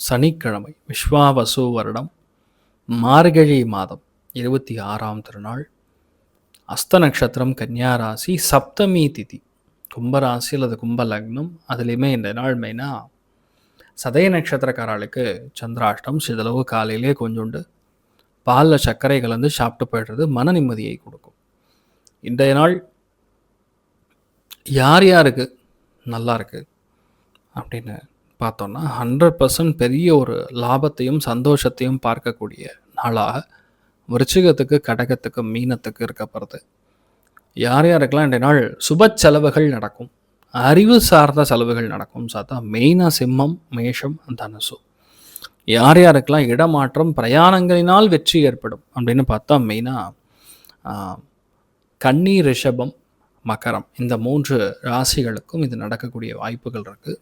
சனிக்கிழமை விஸ்வாவசு வருடம் மார்கழி மாதம் இருபத்தி ஆறாம் திருநாள் அஸ்த நட்சத்திரம் கன்னியா ராசி சப்தமி திதி கும்பராசி அல்லது கும்ப லக்னம் அதுலேயுமே இந்த நாள் மெயினாக சதய நட்சத்திரக்காரர்களுக்கு சந்திராஷ்டம் சிதளவு காலையிலே கொஞ்சோண்டு பாலில் சர்க்கரை கலந்து சாப்பிட்டு போய்டுறது மன நிம்மதியை கொடுக்கும். இன்றைய நாள் யார் யாருக்கு நல்லா இருக்குது அப்படின்னு பார்த்தோன்னா ஹண்ட்ரட் பர்சன்ட் பெரிய ஒரு லாபத்தையும் சந்தோஷத்தையும் பார்க்கக்கூடிய நாளாக விருச்சிகத்துக்கு கடகத்துக்கு மீனத்துக்கு இருக்கப்படுறது யார் யாருக்கெல்லாம் இன்றைய நாள் சுப செலவுகள் நடக்கும் அறிவு சார்ந்த செலவுகள் நடக்கும் சாத்தா மெயினாக சிம்மம் மேஷம் தனுசு. யார் யாருக்கெல்லாம் இடமாற்றம் பிரயாணங்களினால் வெற்றி ஏற்படும் அப்படின்னு பார்த்தா மெயினாக கன்னி ரிஷபம் மகரம். இந்த மூன்று ராசிகளுக்கும் இது நடக்கக்கூடிய வாய்ப்புகள் இருக்குது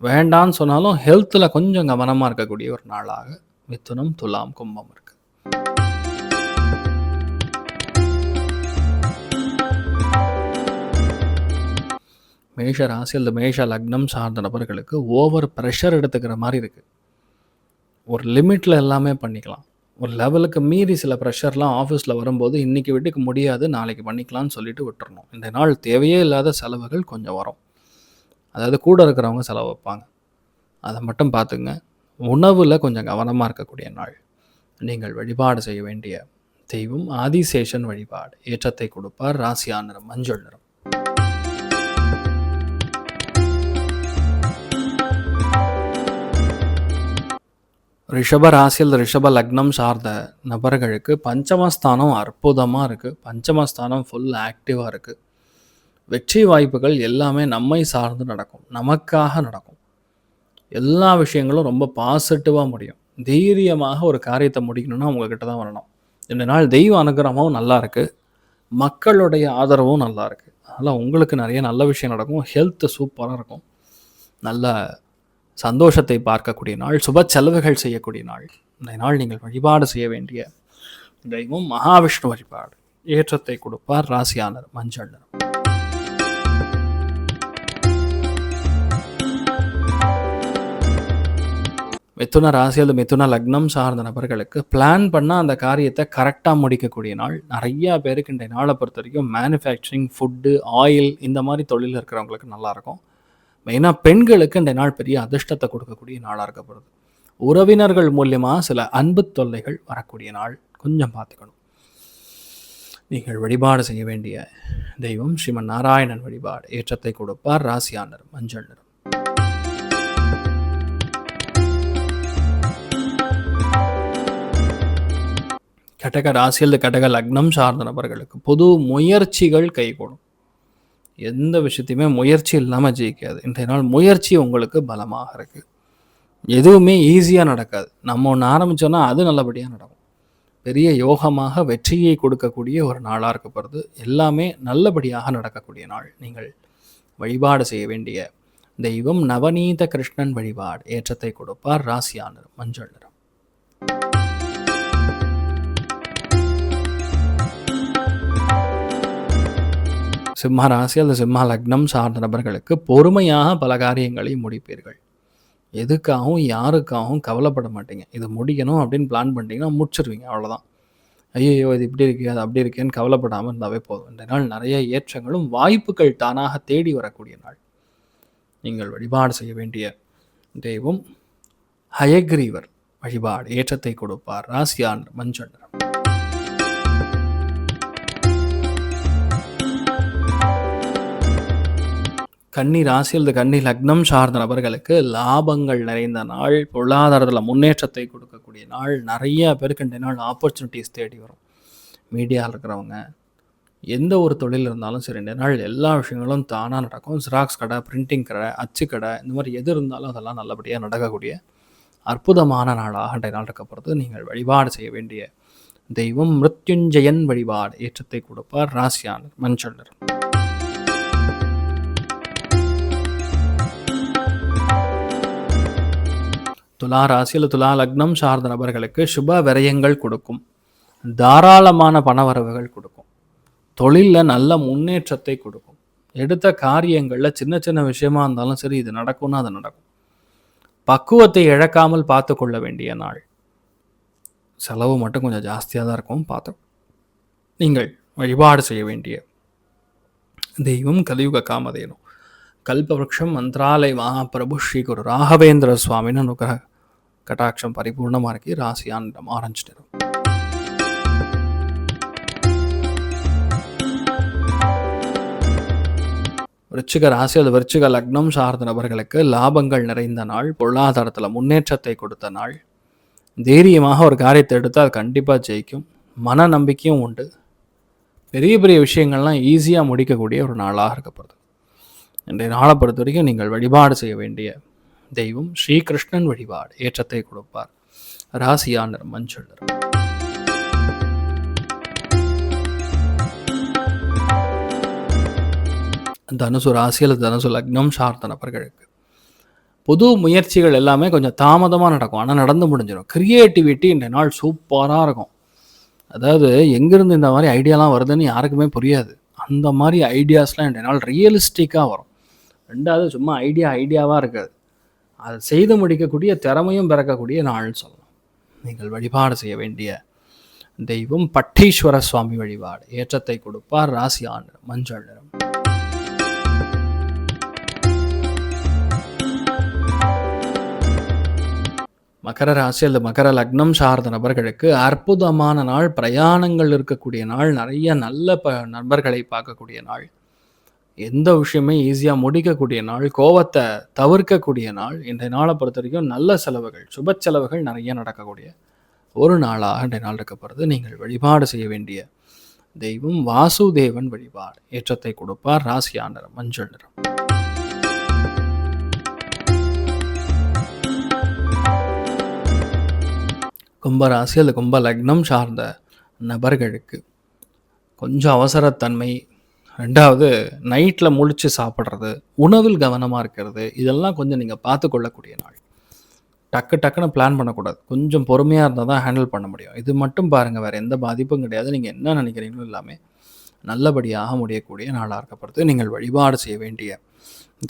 வேண்டான்னு சொன்னாலும் ஹெல்த்தில் கொஞ்சம் கவனமாக இருக்கக்கூடிய ஒரு நாளாக மிதுனம் துலாம் கும்பம் இருக்குது மேஷ ராசி அல்லது மேஷ லக்னம் சார்ந்த நபர்களுக்கு ஓவர் ப்ரெஷர் எடுத்துக்கிற மாதிரி இருக்குது ஒரு லிமிட்டில் எல்லாமே பண்ணிக்கலாம். ஒரு லெவலுக்கு மீறி சில ப்ரெஷர்லாம் ஆஃபீஸில் வரும்போது இன்றைக்கி வீட்டுக்கு முடியாது நாளைக்கு பண்ணிக்கலாம்னு சொல்லிட்டு விட்டுறணும். இந்த நாள் தேவையே இல்லாத செலவுகள் கொஞ்சம் வரும். அதாவது கூட இருக்கிறவங்க செலவு வைப்பாங்க. அதை மட்டும் பார்த்துங்க உணவில் கொஞ்சம் கவனமாக இருக்கக்கூடிய நாள். நீங்கள் வழிபாடு செய்ய வேண்டிய தெய்வம் ஆதிசேஷன் வழிபாடு. ஏற்றத்தை கொடுப்பார் ராசியா நிறம் மஞ்சள் நிறம். ரிஷப ராசியில் ரிஷப லக்னம் சார்ந்த நபர்களுக்கு பஞ்சமஸ்தானம் அற்புதமாக இருக்குது பஞ்சமஸ்தானம் ஃபுல் ஆக்டிவாக இருக்குது வெற்றி வாய்ப்புகள் எல்லாமே நம்மை சார்ந்து நடக்கும். நமக்காக நடக்கும். எல்லா விஷயங்களும் ரொம்ப பாசிட்டிவாக முடியும். தைரியமாக ஒரு காரியத்தை முடிக்கணும்னா உங்ககிட்ட தான் வரணும். இந்த நாள் தெய்வ அனுகிரகமும் நல்லா இருக்குது மக்களுடைய ஆதரவும் நல்லா இருக்குது அதனால் உங்களுக்கு நிறைய நல்ல விஷயம் நடக்கும். ஹெல்த்து சூப்பராக இருக்கும். நல்ல சந்தோஷத்தை பார்க்கக்கூடிய நாள். சுப செலவுகள் செய்யக்கூடிய நாள். இந்த நாள் நீங்கள் வழிபாடு செய்ய வேண்டிய தெய்வம் மகாவிஷ்ணு வழிபாடு. ஏற்றத்தை கொடுப்பார் ராசியானர் மஞ்சள் நிறம். மிதுன ராசி அல்லது மிதுன லக்னம் சார்ந்த நபர்களுக்கு பிளான் பண்ணால் அந்த காரியத்தை கரெக்டாக முடிக்கக்கூடிய நாள். நிறையா பேருக்கு இந்த நாளை பொறுத்த வரைக்கும் மேனுஃபேக்சரிங் ஃபுட்டு ஆயில் இந்த மாதிரி தொழில் இருக்கிறவங்களுக்கு நல்லாயிருக்கும். மெயினாக பெண்களுக்கு இந்த நாள் பெரிய அதிர்ஷ்டத்தை கொடுக்கக்கூடிய நாளாக இருக்கப்படுது. உறவினர்கள் மூலியமாக சில அன்பு தொல்லைகள் வரக்கூடிய நாள். கொஞ்சம் பார்த்துக்கணும். நீங்கள் வழிபாடு செய்ய வேண்டிய தெய்வம் ஸ்ரீமன் நாராயணன் வழிபாடு. ஏற்றத்தை கொடுப்பார் ராசியானர் மஞ்சள் நிறம். கடக ராசியில் கடக லக்னம் சார்ந்த நபர்களுக்கு பொது முயற்சிகள் கைகூடும். எந்த விஷயத்தையுமே முயற்சி இல்லாமல் ஜெயிக்காது. இன்றைய நாள் முயற்சி உங்களுக்கு பலமாக இருக்குது எதுவுமே ஈஸியாக நடக்காது. நம்ம ஒன்று ஆரம்பித்தோன்னா அது நல்லபடியாக நடக்கும். பெரிய யோகமாக வெற்றியை கொடுக்கக்கூடிய ஒரு நாளாக இருக்கப்படுது எல்லாமே நல்லபடியாக நடக்கக்கூடிய நாள். நீங்கள் வழிபாடு செய்ய வேண்டிய தெய்வம் நவநீத கிருஷ்ணன் வழிபாடு. ஏற்றத்தை கொடுப்பார் ராசியானர் மஞ்சள் நிறம். சிம்ம ராசி அல்லது சிம்ம லக்னம் சார்ந்த நபர்களுக்கு பொறுமையாக பல காரியங்களை முடிப்பீர்கள். எதுக்காகவும் யாருக்காகவும் கவலைப்பட மாட்டீங்க. இது முடிக்கணும் அப்படின்னு பிளான் பண்ணிட்டீங்கன்னா முடிச்சிருவீங்க அவ்வளோதான் ஐயோ இது இப்படி இருக்கு அது அப்படி இருக்கேன்னு கவலைப்படாமல் இருந்தாவே போதும். இந்த நாள் நிறைய ஏற்றங்களும் வாய்ப்புகள் தானாக தேடி வரக்கூடிய நாள். நீங்கள் வழிபாடு செய்ய வேண்டிய தெய்வம் ஹயக்ரீவர் வழிபாடு ஏற்றத்தை கொடுப்பார். ராசியான் மஞ்சள் கன்னி ராசி அல்லது கன்னி லக்னம் சார்ந்த நபர்களுக்கு லாபங்கள் நிறைந்த நாள் பொருளாதாரத்தில் முன்னேற்றத்தை கொடுக்கக்கூடிய நாள் நிறைய பேருக்கு இந்த நாள் ஆப்பர்ச்சுனிட்டிஸ் தேடி வரும். மீடியாவில் இருக்கிறவங்க எந்த ஒரு தொழில் இருந்தாலும் சரி இந்த நாள் எல்லா விஷயங்களும் தானாக நடக்கும். ஜெராக்ஸ் கடை பிரிண்டிங் கடை அச்சு கடை இந்த மாதிரி எது இருந்தாலும் அதெல்லாம் நல்லபடியாக நடக்கக்கூடிய அற்புதமான நாளாக இன்றைய நாள் இருக்கப்படுறது நீங்கள் வழிபாடு செய்ய வேண்டிய தெய்வம் மிருத்யுஞ்சயன் வழிபாடு ஏற்றத்தை கொடுப்பார் ராசியான மஞ்சள் துலா ராசியில் துலா லக்னம் சார்ந்த நபர்களுக்கு சுப விரயங்கள் கொடுக்கும். தாராளமான பணவரவுகள் கொடுக்கும். தொழிலில் நல்ல முன்னேற்றத்தை கொடுக்கும். எடுத்த காரியங்களில் சின்ன சின்ன விஷயமா இருந்தாலும் சரி இது நடக்கும்னா அது நடக்கும். பக்குவத்தை இழக்காமல் பார்த்து கொள்ள வேண்டிய நாள். செலவு மட்டும் கொஞ்சம் ஜாஸ்தியாக தான் இருக்கும் பார்த்து. நீங்கள் வழிபாடு செய்ய வேண்டிய தெய்வம் கலியுக காமதேனும் கல்பவருஷம் மந்திராலய மகாபிரபு ஸ்ரீ குரு ராகவேந்திர சுவாமின்னு அனுகிரக கட்டாட்சம் பரிபூர்ணமாக இருக்கு ராசியான் ஆரஞ்சு நிறம் விருச்சிக ராசி அது விருச்சிக லக்னம் சார்ந்த நபர்களுக்கு லாபங்கள் நிறைந்த நாள் பொருளாதாரத்தில் முன்னேற்றத்தை கொடுத்த நாள். தைரியமாக ஒரு காரியத்தை எடுத்தால் அது கண்டிப்பாக ஜெயிக்கும். மன நம்பிக்கையும் உண்டு. பெரிய பெரிய விஷயங்கள்லாம் ஈஸியாக முடிக்கக்கூடிய ஒரு நாளாக இருக்கப்படுது இன்றைய நாளை பொறுத்த வரைக்கும் நீங்கள் வழிபாடு செய்ய வேண்டிய தெய்வம் ஸ்ரீகிருஷ்ணன் வழிபாடு. ஏற்றத்தை கொடுப்பார். ராசியானர் நிறம் மஞ்சள் தனுசு ராசி அல்லது தனுசு லக்னம் சார்ந்த நபர்களுக்கு. புது முயற்சிகள் எல்லாமே கொஞ்சம் தாமதமாக நடக்கும். ஆனால் நடந்து முடிஞ்சிடும். கிரியேட்டிவிட்டி இந்த நாள் சூப்பராக இருக்கும். அதாவது எங்கேருந்து இந்த மாதிரி ஐடியாலாம் வருதுன்னு யாருக்குமே புரியாது. அந்த மாதிரி ஐடியாஸ்லாம் இந்த நாள் ரியலிஸ்டிக்காக வரும். ரெண்டாவது சும்மா ஐடியா ஐடியாவாக இருக்காது. அதை செய்து முடிக்கக்கூடிய திறமையும் பிறக்கக்கூடிய நாள்னு சொல்லலாம். நீங்கள் வழிபாடு செய்ய வேண்டிய தெய்வம் பட்டீஸ்வர சுவாமி வழிபாடு. ஏற்றத்தை கொடுப்பார் ராசி ஆண்டு மஞ்சள் நிறம். மகர ராசி அல்லது மகர லக்னம் சார்ந்த நபர்களுக்கு அற்புதமான நாள் பிரயாணங்கள் இருக்கக்கூடிய நாள் நிறைய நல்ல ப நண்பர்களை பார்க்கக்கூடிய நாள். எந்த விஷயமே ஈஸியாக முடிக்கக்கூடிய நாள் கோவத்தை தவிர்க்கக்கூடிய நாள் இன்றைய நாளை பொறுத்த வரைக்கும் நல்ல செலவுகள் சுப செலவுகள் நிறைய நடக்கக்கூடிய ஒரு நாளாக இந்த நாள் இருக்கப்படுறது நீங்கள் வழிபாடு செய்ய வேண்டிய தெய்வம் வாசுதேவன் வழிபாடு. ஏற்றத்தை கொடுப்பார் ராசியா நிறம் மஞ்சள் நிறம். கும்பராசி அல்லது கும்ப லக்னம் சார்ந்த நபர்களுக்கு கொஞ்சம் அவசரத்தன்மை ரெண்டாவது நைட்டில் முழிச்சு சாப்பிட்றது உணவில் கவனமாக இருக்கிறது இதெல்லாம் கொஞ்சம் நீங்கள் பார்த்து கொள்ளக்கூடிய நாள். டக்கு டக்குன்னு பிளான் பண்ணக்கூடாது. கொஞ்சம் பொறுமையாக இருந்தால் தான் ஹேண்டில் பண்ண முடியும். இது மட்டும் பாருங்கள் வேறு எந்த பாதிப்பும் கிடையாது. நீங்கள் என்ன நினைக்கிறீங்களோ எல்லாமே நல்லபடியாக முடியக்கூடிய நாளாக இருக்கப்படுது. நீங்கள் வழிபாடு செய்ய வேண்டிய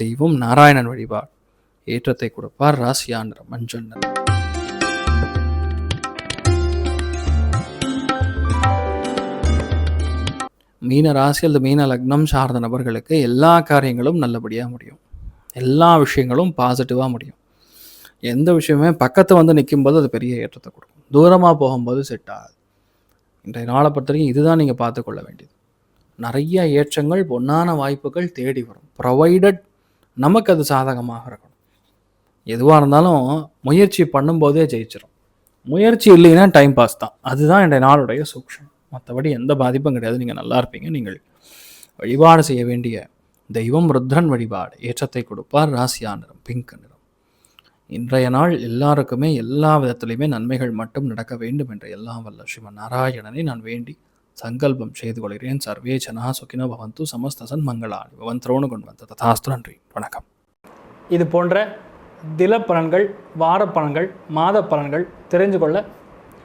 தெய்வம் நாராயணன் வழிபாடு. ஏற்றத்தை கொடுப்பார் ராசியான்ற மஞ்சள் நிறம் மீன ராசி அல்லது மீன லக்னம் சார்ந்த நபர்களுக்கு எல்லா காரியங்களும் நல்லபடியாக முடியும். எல்லா விஷயங்களும் பாசிட்டிவாக முடியும். எந்த விஷயமே பக்கத்தை வந்து நிற்கும்போது அது பெரிய ஏற்றத்தை கொடுக்கும். தூரமாக போகும்போது செட் ஆகாது. இன்றைய நாளை பொறுத்த வரைக்கும் இதுதான் நீங்கள் பார்த்துக்கொள்ள வேண்டியது. நிறைய ஏற்றங்கள் பொன்னான வாய்ப்புகள் தேடி வரும். ப்ரொவைடட் நமக்கு அது சாதகமாக இருக்கணும். எதுவாக இருந்தாலும் முயற்சி பண்ணும்போதே ஜெயிச்சிடும் முயற்சி இல்லைன்னா டைம் பாஸ் தான். அதுதான் இன்றைய நாளுடைய சூக்ஷம். மற்றபடி எந்த பாதிப்பும் கிடையாது. நீங்கள் நல்லா இருப்பீங்க. நீங்கள் வழிபாடு செய்ய வேண்டிய தெய்வம் ருத்ரன் வழிபாடு. ஏற்றத்தை கொடுப்பார் ராசியா நிறம் பிங்க் நிறம். இன்றைய நாள் எல்லாருக்குமே எல்லா விதத்திலையுமே நன்மைகள் மட்டும் நடக்க வேண்டும் என்ற எல்லாம் வல்ல ஸ்ரீமன் நாராயணனை நான் வேண்டி சங்கல்பம் செய்து கொள்கிறேன். சர்வே ஜனா சுகினோ பவந்து சமஸ்தசன் மங்களாணி பவன் திரோணு கொண்டு வந்த ததாஸ்து. நன்றி. வணக்கம். இது போன்ற தில பலன்கள் வார பலன்கள் மாத பலன்கள் தெரிஞ்சு கொள்ள